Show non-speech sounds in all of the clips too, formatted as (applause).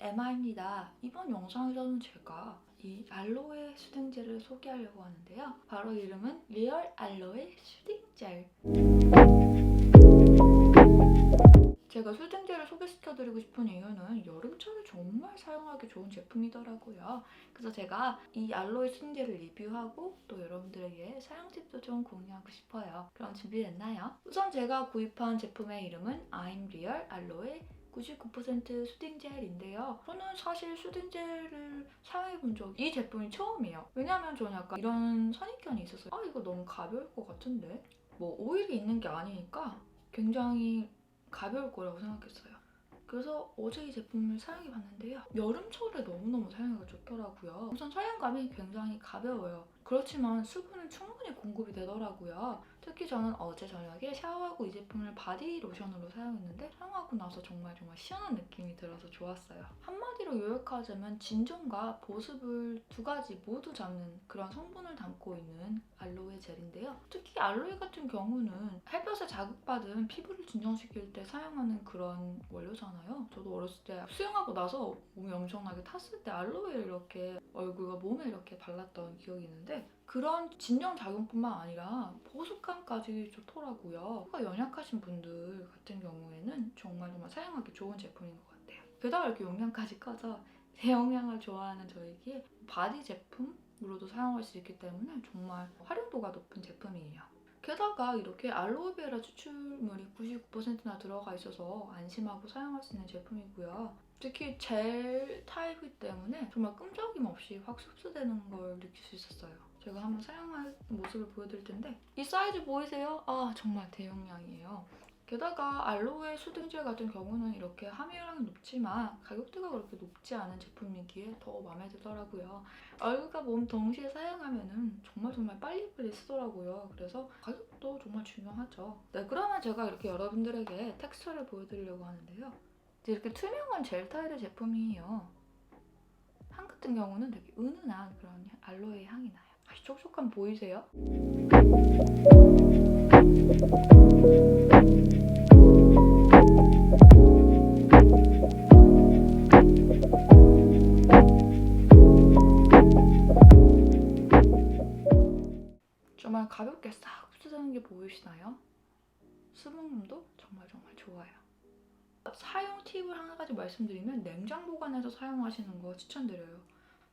에마입니다. 이번 영상에서는 제가 이 알로에 수딩젤을 소개하려고 하는데요. 바로 이름은 리얼 알로에 수딩젤. 제가 수딩젤을 소개시켜드리고 싶은 이유는 여름철에 정말 사용하기 좋은 제품이더라고요. 그래서 제가 이 알로에 수딩젤을 리뷰하고 또 여러분들에게 사용 팁도 좀 공유하고 싶어요. 그럼 준비됐나요? 우선 제가 구입한 제품의 이름은 I'm Real 알로에 99% 수딩 젤인데요. 저는 사실 수딩 젤을 사용해 본 적이 이 제품이 처음이에요. 왜냐면 저는 약간 이런 선입견이 있었어요. 아 이거 너무 가벼울 것 같은데 뭐 오일이 있는 게 아니니까 굉장히 가벼울 거라고 생각했어요. 그래서 어제 이 제품을 사용해 봤는데요. 여름철에 너무너무 사용하기 좋더라고요. 우선 사용감이 굉장히 가벼워요. 그렇지만 수분은 충분히 공급이 되더라고요. 특히 저는 어제 저녁에 샤워하고 이 제품을 바디 로션으로 사용했는데 사용하고 나서 정말 정말 시원한 느낌이 들어서 좋았어요. 한마디로 요약하자면 진정과 보습을 두 가지 모두 잡는 그런 성분을 담고 있는 알로에 젤인데요. 특히 알로에 같은 경우는 햇볕에 자극받은 피부를 진정시킬 때 사용하는 그런 원료잖아요. 저도 어렸을 때 수영하고 나서 몸이 엄청나게 탔을 때 알로에를 이렇게 얼굴과 몸에 이렇게 발랐던 기억이 있는데 그런 진정 작용뿐만 아니라 보습감까지 좋더라고요. 피부가 연약하신 분들 같은 경우에는 정말 정말 사용하기 좋은 제품인 것 같아요. 게다가 이렇게 용량까지 커서 대용량을 (laughs) 좋아하는 저에게 바디 제품으로도 사용할 수 있기 때문에 정말 활용도가 높은 제품이에요. 게다가 이렇게 알로에베라 추출물이 99%나 들어가 있어서 안심하고 사용할 수 있는 제품이고요. 특히 젤 타입이기 때문에 정말 끈적임 없이 확 흡수되는 걸 느낄 수 있었어요. 제가 한번 사용할 모습을 보여드릴 텐데 이 사이즈 보이세요? 아 정말 대용량이에요. 게다가 알로에 수딩젤 같은 경우는 이렇게 함유량이 높지만 가격대가 그렇게 높지 않은 제품이기에 더 마음에 들더라고요. 얼굴과 몸 동시에 사용하면은 정말 정말 빨리빨리 쓰더라고요. 그래서 가격도 정말 중요하죠. 네, 그러면 제가 이렇게 여러분들에게 텍스처를 보여드리려고 하는데요. 이렇게 투명한 젤 타입의 제품이에요. 향 같은 경우는 되게 은은한 그런 알로에 향이 나요. 아, 촉촉함 보이세요? 정말 가볍게 싹 흡수되는 게 보이시나요? 수분감도 정말 정말 좋아요. 사용 팁을 하나 가지 말씀드리면 냉장 보관해서 사용하시는 거 추천드려요.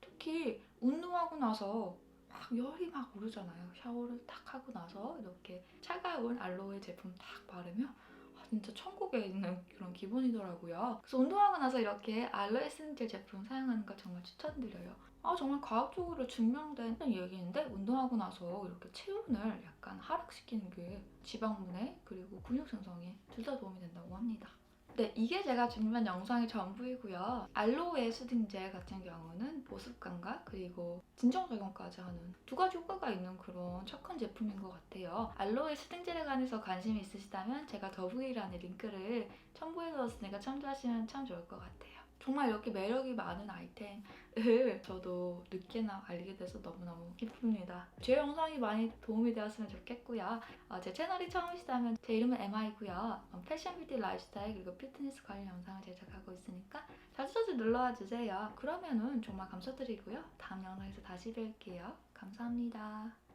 특히 운동하고 나서 막 열이 막 오르잖아요. 샤워를 딱 하고 나서 이렇게 차가운 알로에 제품 딱 바르면 아, 진짜 천국에 있는 그런 기분이더라고요. 그래서 운동하고 나서 이렇게 알로에 스인젤 제품 사용하는 거 정말 추천드려요. 아 정말 과학적으로 증명된 얘기인데 운동하고 나서 이렇게 체온을 약간 하락시키는 게 지방분해 그리고 근육 생성에 둘 다 도움이 된다고 합니다. 네, 이게 제가 준비한 영상의 전부이고요. 알로에 수딩젤 같은 경우는 보습감과 그리고 진정 작용까지 하는 두 가지 효과가 있는 그런 착한 제품인 것 같아요. 알로에 수딩젤에 관해서 관심이 있으시다면 제가 더보기란에 링크를 첨부해 두었으니까 참조하시면 참 좋을 것 같아요. 정말 이렇게 매력이 많은 아이템을 (laughs) 저도 늦게나 알게 돼서 너무너무 기쁩니다. 제 영상이 많이 도움이 되었으면 좋겠고요. 어, 제 채널이 처음이시다면 제 이름은 에마이고요. 어, 패션 뷰티 라이프스타일 그리고 피트니스 관련 영상을 제작하고 있으니까 자주자주 놀러와 주세요. 그러면은 정말 감사드리고요. 다음 영상에서 다시 뵐게요. 감사합니다.